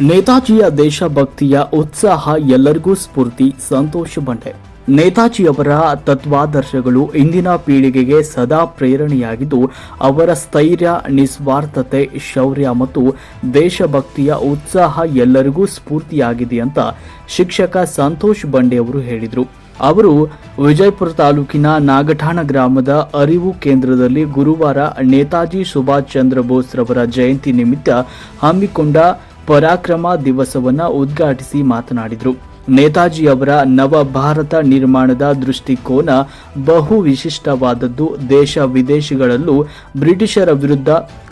ನೇತಾಜಿಯ ದೇಶಭಕ್ತಿಯ ಉತ್ಸಾಹ ಎಲ್ಲರಿಗೂ ಸ್ಫೂರ್ತಿ, ಸಂತೋಷ ಬಂಡೆ. ನೇತಾಜಿಯವರ ತತ್ವಾದರ್ಶಗಳು ಇಂದಿನ ಪೀಳಿಗೆಗೆ ಸದಾ ಪ್ರೇರಣೆಯಾಗಿದ್ದು, ಅವರ ಸ್ಥೈರ್ಯ, ನಿಸ್ವಾರ್ಥತೆ, ಶೌರ್ಯ ಮತ್ತು ದೇಶಭಕ್ತಿಯ ಉತ್ಸಾಹ ಎಲ್ಲರಿಗೂ ಸ್ಫೂರ್ತಿಯಾಗಿದೆ ಅಂತ ಶಿಕ್ಷಕ ಸಂತೋಷ್ ಬಂಡೆ ಅವರು ಹೇಳಿದರು. ಅವರು ವಿಜಯಪುರ ತಾಲೂಕಿನ ನಾಗಠಾಣ ಗ್ರಾಮದ ಅರಿವು ಕೇಂದ್ರದಲ್ಲಿ ಗುರುವಾರ ನೇತಾಜಿ ಸುಭಾಷ್ ಚಂದ್ರ ಬೋಸ್ ರವರ ಜಯಂತಿ ನಿಮಿತ್ತ ಹಮ್ಮಿಕೊಂಡ ಪರಾಕ್ರಮ ದಿವಸವನ್ನು ಉದ್ಘಾಟಿಸಿ ಮಾತನಾಡಿದರು. ನೇತಾಜಿ ಅವರ ನವ ಭಾರತ ನಿರ್ಮಾಣದ ದೃಷ್ಟಿಕೋನ ಬಹು ವಿಶಿಷ್ಟವಾದದ್ದು. ದೇಶ ವಿದೇಶಗಳಲ್ಲೂ ಬ್ರಿಟಿಷರ ವಿರುದ್ಧ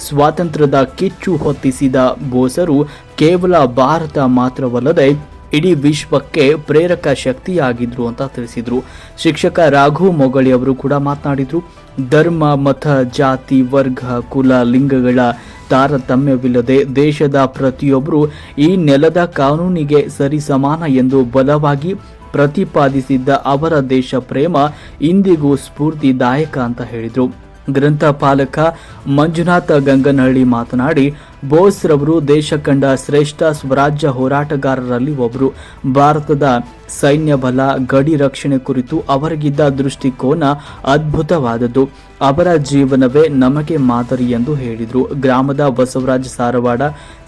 ಸ್ವಾತಂತ್ರ್ಯದ ಕಿಚ್ಚು ಹೊತ್ತಿಸಿದ ಬೋಸರು ಕೇವಲ ಭಾರತ ಮಾತ್ರವಲ್ಲದೆ ಇಡೀ ವಿಶ್ವಕ್ಕೆ ಪ್ರೇರಕ ಶಕ್ತಿಯಾಗಿದ್ರು ಅಂತ ತಿಳಿಸಿದ್ರು. ಶಿಕ್ಷಕ ರಾಘು ಮೊಗಳಿ ಅವರು ಕೂಡ ಮಾತನಾಡಿದ್ರು. ಧರ್ಮ, ಮತ, ಜಾತಿ, ವರ್ಗ, ಕುಲ, ಲಿಂಗಗಳ ತಾರತಮ್ಯವಿಲ್ಲದೆ ದೇಶದ ಪ್ರತಿಯೊಬ್ಬರು ಈ ನೆಲದ ಕಾನೂನಿಗೆ ಸರಿಸಮಾನ ಎಂದು ಬಲವಾಗಿ ಪ್ರತಿಪಾದಿಸಿದ್ದ ಅವರ ದೇಶ ಪ್ರೇಮ ಇಂದಿಗೂ ಸ್ಫೂರ್ತಿದಾಯಕ ಅಂತ ಹೇಳಿದರು. ಗ್ರಂಥಪಾಲಕ ಮಂಜುನಾಥ ಗಂಗನಹಳ್ಳಿ ಮಾತನಾಡಿ ಬೋಸ್ರವರು ದೇಶ ಕಂಡ ಶ್ರೇಷ್ಠ ಸ್ವರಾಜ್ಯ ಹೋರಾಟಗಾರರಲ್ಲಿ ಒಬ್ಬರು ಭಾರತದ ಸೈನ್ಯ ಬಲ, ಗಡಿ ರಕ್ಷಣೆ ಕುರಿತು ಅವರಿಗಿದ್ದ ದೃಷ್ಟಿಕೋನ ಅದ್ಭುತವಾದದ್ದು. ಅವರ ಜೀವನವೇ ನಮಗೆ ಮಾದರಿ ಎಂದು ಹೇಳಿದರು. ಗ್ರಾಮದ ಬಸವರಾಜ್ ಸಾರವಾಡ,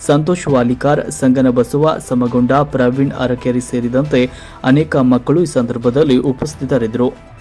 ಸಂತೋಷ್ ವಾಲಿಕಾರ್ ಸಂಗನ ಬಸವ ಸಮಗೊಂಡ, ಪ್ರವೀಣ್ ಅರಕೆರೆ ಸೇರಿದಂತೆ ಅನೇಕ ಮಕ್ಕಳು ಈ ಸಂದರ್ಭದಲ್ಲಿ ಉಪಸ್ಥಿತರಿದ್ದರು.